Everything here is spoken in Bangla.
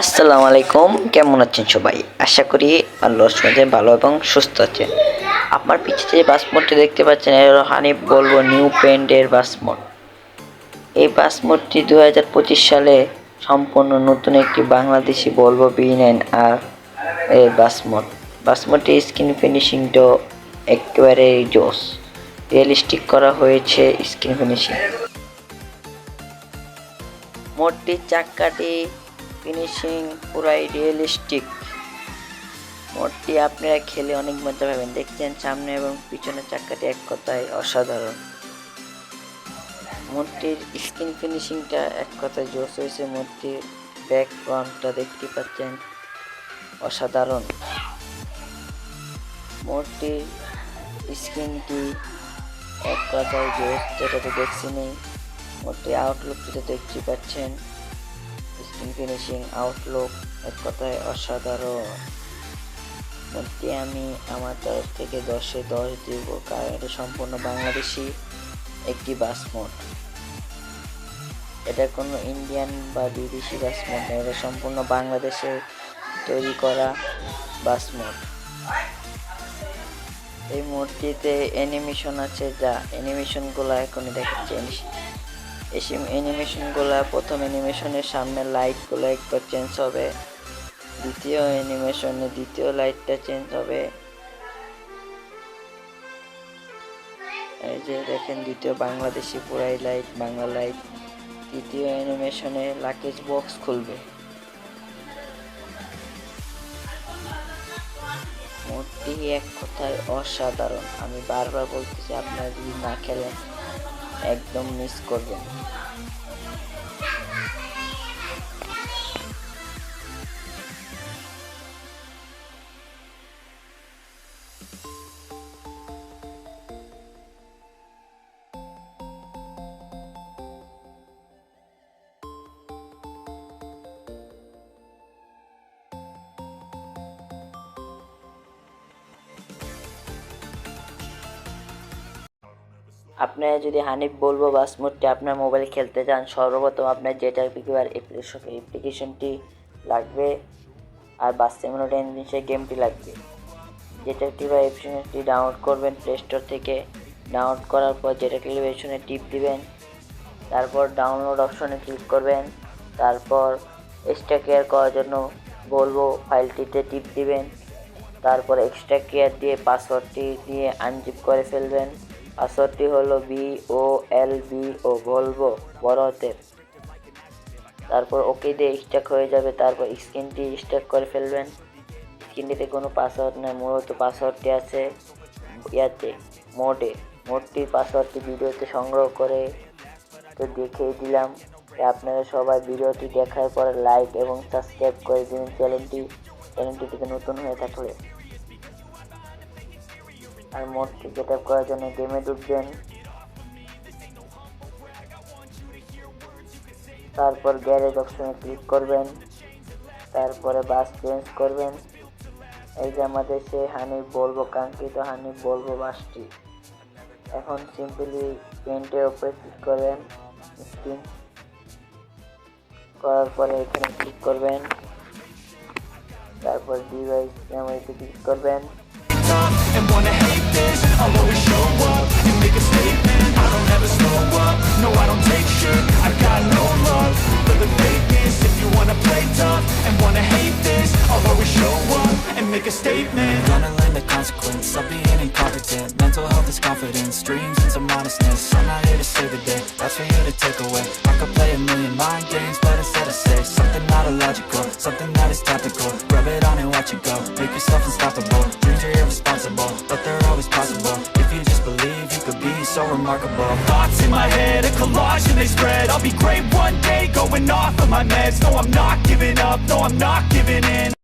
আসসালামু আলাইকুম, কেমন আছেন সবাই? আশা করি আল্লাহর মধ্যে ভালো এবং সুস্থ আছেন। আপনার পিছিয়ে যে বাস মোডটি দেখতে পাচ্ছেন, এর হানিফ বলব নিউ পেন্টের বাস মোড এই বাস মোডটি দু হাজার পঁচিশ সালে সম্পূর্ণ নতুন একটি বাংলাদেশি বলব বি নাইন আর এই বাস মোড বাস মোডটি স্ক্রিন ফিনিশিংটাও একেবারে জোস। রিয়েলিস্টিক করা হয়েছে স্ক্রিন ফিনিশিং। মোটটির চাক্কাটি ফিনিশিং পুরাই রিয়েলিস্টিক মোটটি আপনারা খেলে অনেক মজা পাবেন। দেখছেন সামনে এবং পিছনের চাক্কাটি এক কথায় অসাধারণ। মোটটির স্ক্রিন ফিনিশিংটা এক কথায় জোস হয়েছে। মোটটির ব্যাক ফ্রন্টটা দেখতে পাচ্ছেন অসাধারণ। মোটটির স্ক্রিনটি এক কথায় জোস যেটাতে দেখছি নেই। মোটটি আউটলুক যেটা দেখতে পাচ্ছেন ফিনিশিং আউটলুক এক কথায় অসাধারণ। মোটটি আমি আমার তরফ থেকে দশে দশ দিব কারণ এটা সম্পূর্ণ বাংলাদেশি, একটি বাস মোড এটা কোনো ইন্ডিয়ান বা বিদেশি বাস মোড না, এটা সম্পূর্ণ বাংলাদেশে তৈরি করা বাস মোড এই মূর্তিতে অ্যানিমেশন আছে যা অ্যানিমেশনগুলো এখনই দেখাচ্ছে। এসে অ্যানিমেশনগুলো প্রথম অ্যানিমেশনের সামনে লাইটগুলো একবার চেঞ্জ হবে। দ্বিতীয় অ্যানিমেশনে দ্বিতীয় লাইটটা চেঞ্জ হবে। এই যে দেখেন, দ্বিতীয় বাংলাদেশি পুরাই লাইট বাংলা লাইট তৃতীয় অ্যানিমেশনে লাকেজ বক্স খুলবে। মোটটি এক কথায় অসাধারণ। আমি বারবার বলতেছি, আপনারা যদি না খেলেন একদম মিস করবেন। আপনারা যদি হানিফ বলব বাস মোডটি আপনার মোবাইলে খেলতে চান, সর্বপ্রথম আপনার যেটা পিকিবার অ্যাপ্লিকেশনটি লাগবে আর বাস সিমুলেটর ইঞ্জিনের গেমটি লাগবে। যেটা টিপা অ্যাপ্লিকেশনটি ডাউনলোড করবেন প্লে স্টোর থেকে। ডাউনলোড করার পর যেটা টেলিভিশনে টিপ দিবেন। তারপর ডাউনলোড অপশনে ক্লিক করবেন। তারপর এক্সট্রা কেয়ার করার জন্য বলব ফাইলটিতে টিপ দিবেন। তারপর এক্সট্রা কেয়ার দিয়ে পাসওয়ার্ডটি দিয়ে আনজিপ করে ফেলবেন। পাসওয়ার্ডটি হলো বি ও এল বি ও বলব বড় তারপর ওকে দিয়ে স্ট্যাক হয়ে যাবে, তারপর স্ক্রিনটি স্ট্যাক করে ফেলবেন। স্ক্রিনটিতে কোনো পাসওয়ার্ড নেই, মূলত পাসওয়ার্ডটি আছে ইয়াতে, মোডে। মোডটির পাসওয়ার্ডটি ভিডিওতে সংগ্রহ করে তো দেখিয়ে দিলাম। আপনারা সবাই ভিডিওটি দেখার পরে লাইক এবং সাবস্ক্রাইব করে দিন চ্যানেলটি। চ্যানেলটি থেকে নতুন হয়ে থাকলে। আর মোডটি সেট আপ করার জন্য গেমে ঢুকবেন। তারপর গ্যারেজ অপশনে ক্লিক করবেন। তারপরে বাস চেঞ্জ করবেন। এই যে আমাদের সে হানি বলব, কাঙ্ক্ষিত হানি বলব বাসটি। এখন সিম্পলি পেন্টের উপরে ক্লিক করবেন। স্ক্রিন করার পরে এখানে ক্লিক করবেন। তারপর ডিভাইস মেমোরিতে ক্লিক করবেন। Wanna hate this. I'll always show up. And make a statement. I don't ever slow up, no I don't take shit. I got no love for the fakeness. If you wanna play tough and wanna hate this I'll always show up and make a statement. Gonna learn the consequence of being incompetent. Mental health is confidence, dreams and some honestness I'm not here to save the day, that's for you to take away. I could play a million mind so remarkable. Thoughts in my head, a collage and they spread. I'll be great one day, going off of my meds. No I'm not giving up, no I'm not giving in